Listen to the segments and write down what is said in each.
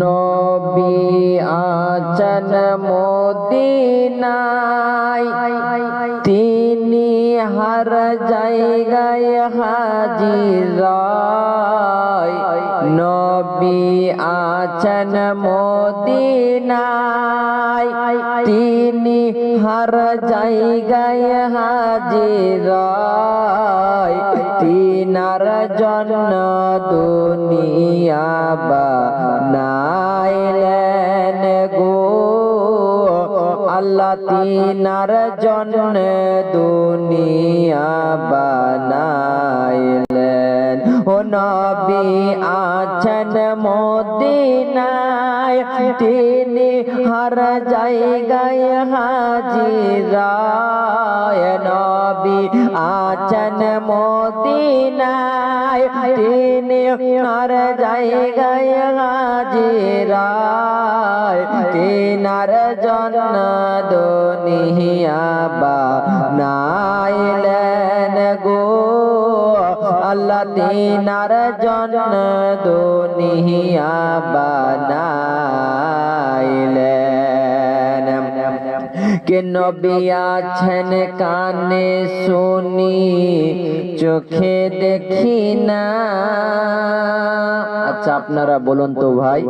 নবী আচন মদিনায়। তিনি হর জায়গায় হাজির নবী আছেন মদিনায়। তিনি হর জায়গায় হাজির তিনার জন্য দুনিয়া বানাইলেন গো। আল্লাহ তিনার জন্য দুনিয়া বানাইলেন। নবী আছেন মদিনায়। তিনি হর জায়গায় হাজিরায় নবী আছেন মদিনায়। তিনি হর জায়গায় হাজিরায় তিনার জন্য দুনিয়া বানাইলেন গো। আল্লাহ তিনার জন্য দুনিয়া বানাইলেন। কে নবী আছেন কানে শুনি চোখে দেখি না। আচ্ছা আপনারা বলুন তো ভাই,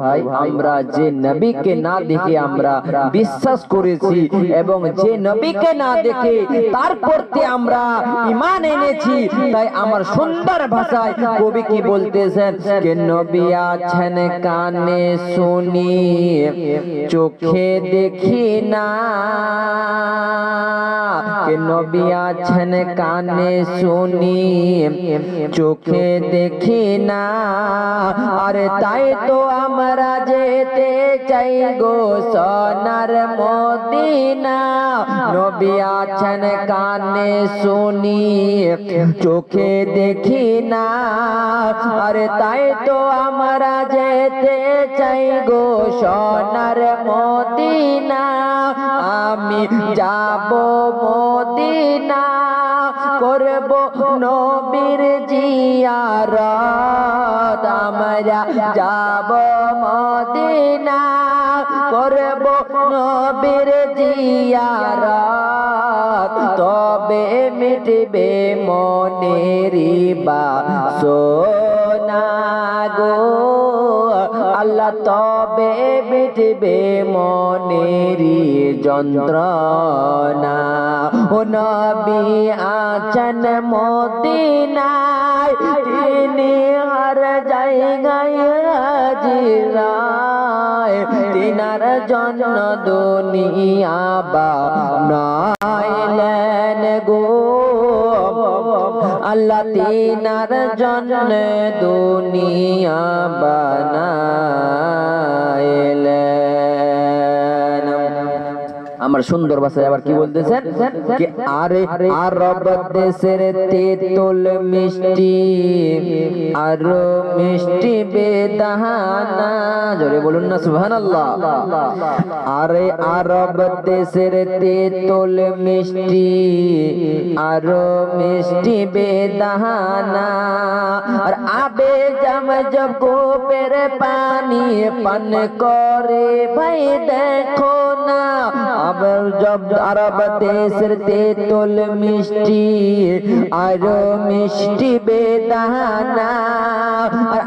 আমরা যে নবীকে না দেখে আমরা বিশ্বাস করেছি এবং যে নবীকে না দেখে তার প্রতি আমরা ইমান এনেছি, তাই আমার সুন্দর ভাষায় কবি কি বলতেছেন? কে নবী আছেন কানে শুনি চোখে দেখি না। কে নবী আছেন কানে শুনি, চোখে দেখি না। আরে তাই তো আমরা যেতে চাই গো সোনার মদিনা। নবী আছেন কানে শুনি, চোখে দেখি না। আরে তাই তো আমরা যেতে চাই গো সোনার মদিনা। আমি যাব মদিনা, করব নবীর জিয়ারত। আমরা যাব মদিনা, করব নবীর জিয়ারত। তবে মিটবে মনেরি বা সোনা গো। আল্লাহ তবে মিটবে মনেরি যন্ত্রণা। ও নবী আচন মদিনায়, তিনি হর জায়গায় হাজিরায়। তিনার জন্য দুনিয়া বা নাইলেন গো। আল্লাহ তিনার জন্য দুনিয়া বানাইলেন আমার সুন্দর ভাষায় আবার কি বলতেছেন? আরে আরব দেশের তেতুল মিষ্টি আর মিষ্টি বেদানা। জোরে বলুন না, সুবহানাল্লাহ। আরে আরব দেশের তেতুল মিষ্টি, আর মিষ্টি বেদানা। আর আবে জম জব গোপের পানি, পান করে ভাই দেখো না। আবার জব আরব দেশের তেতুল মিষ্টি, আর মিষ্টি বেদানা। আর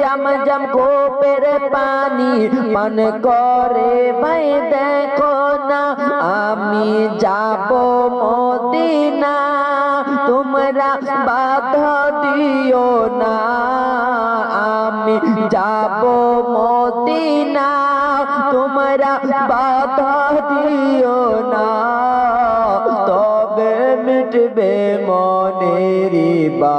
জম জম গোপের পানি পান করে, ভাই দেখো না, আমি যাব মদিনা। তোমরা বাধা দিও না, আমি যাব মদিনা। তোমরা বাধা দিও না, তবে মিটবে মনেরি বা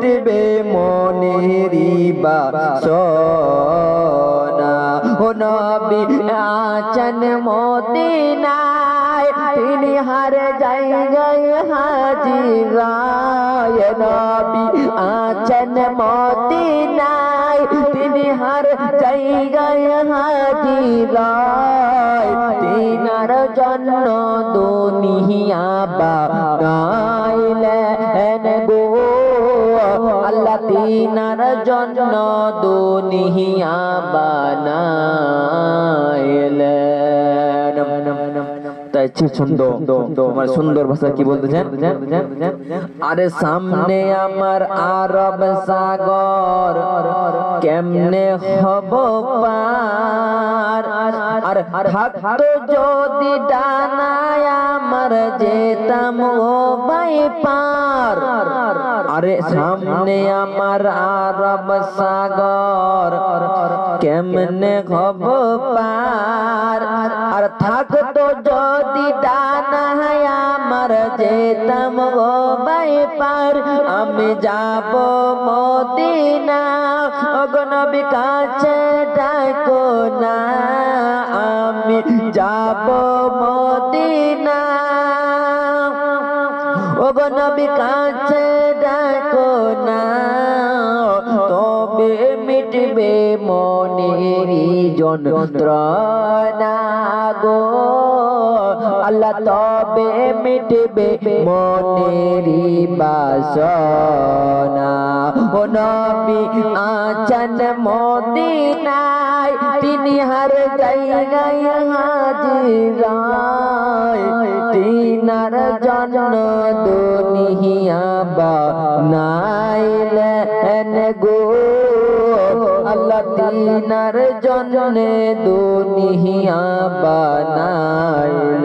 মিটবে মনেরি বা সোনা ও নবী আচন মদিনায়, তিনি হর জায়গায় হাজিরায় নবী আচন মদিনায়, তিনি হর জায়গায় হাজিরায় তিনার জন্য দুনিয়া বানাইলেন তিনার জন্য দুনিয়া বানাইলেন। তাই সুন্দর, তোমার সুন্দর ভাষা কি বলতেছেন? আরে সামনে আমার আরব সাগর, কেমনে হব পার? আর থাকতো যদি ডানায় আমার যেতাম ও বাই পার। আরে সামনে আমার আরব সাগর, কেমনে হব পার? আর থাকতো যদি ডানায় আমার যেতাম ও বাই পার, আমি যাব মদিনা। অগনবী কাছে ডাকো না। যাব মদিনা। অগনবী কাছে ডাকো না। তবে মিটবে মনেরি যন্ত্রণা গো। আল্লাহ তবে মিটবে মনেরি বাসনা। ও নবী আচন মদিনায় তিনি হর জায়গায় হাজিরায় তিনার জন্য দুনিয়া বানাইলেন গো আল্লাহ তিনার জন্য দুনিয়া বানাইলেন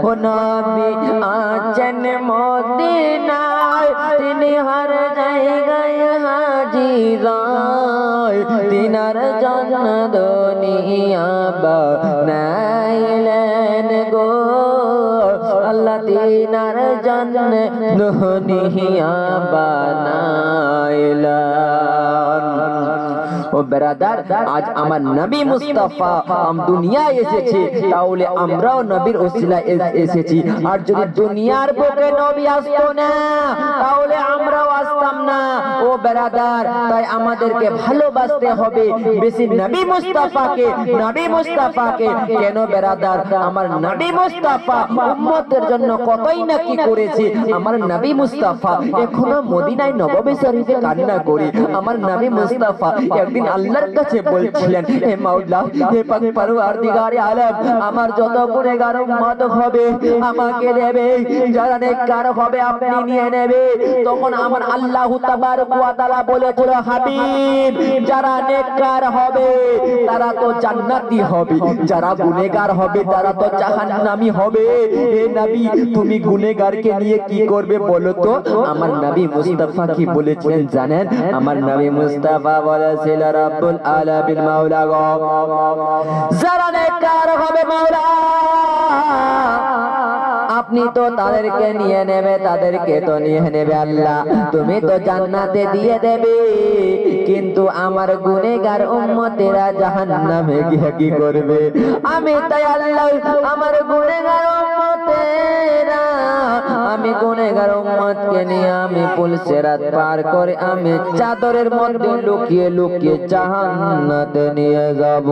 ও নবী আছেন মদিনায় তিনি হর বানাইলেন গো। আল্লাহ তিনার জন্য দুনিয়া বানাইলেন। ও বেরাদার, আজ আমার নবী মুস্তাফা আম দুনিয়ায় এসেছে, তাহলে আমরাও নবীর ওসিলায় এস- এসেছি। আর যদি দুনিয়ার বুকে নবী আসতো না, তাহলে আমরাও আসতাম না। বেরাদার, তাই আমাদেরকে ভালোবাসতে হবে। বেশি নবী মুস্তাফাকে নবী মুস্তাফাকে কেন বেরাদার? আমার নবী মুস্তাফা উম্মতের জন্য কতই না কি করেছে। আমার নবী মুস্তাফা এখনও মদিনায় নববী শরীফে কান্না করে। আমার নবী মুস্তাফা একদিন আল্লাহর কাছে বলছিলেন, হে মাওলা, হে পাক পরওয়ারদিগারে আলম, আমার যত গুনাহগার উম্মত হবে, আমাকে দেবে। যারা নেককার হবে, আপনি নিয়ে নেবে। তখন আমার আল্লাহ তাবারক ওয়া তাআলা বলেছিল হাবিব, যারা নেককার হবে, তারা তো জান্নাতি হবে। যারা গুনাহগার হবে, তারা তো জাহান্নামী হবে। হে নবী, তুমি গুনাহগারকে নিয়ে কি করবে বলো তো? আমার নবী মুস্তাফা কি বলেছিলেন জানেন? আমার নবী মুস্তাফা বলেছিল, রব্বুল আলামিন মাওলা গো। যারা নেককার হবে মাওলা আপনি তো তাদেরকে নিয়ে নেবে, তাদেরকে তো নিয়ে নেবে আল্লাহ। তুমি তো জান্নাতে দিয়ে দেবে। কিন্তু আমার গুনেগার উম্মতেরা জাহান্নামে গিয়ে কি করবে? আমি তাই আল্লাহ, আমার গুনেগার উম্মতেরা। আমি গুনেগার উম্মতকে নিয়ে আমি পুলসেরাত পার করে আমি চাদরের মধ্যে লুকিয়ে লুকিয়ে জাহান্নাতে নিয়ে যাব।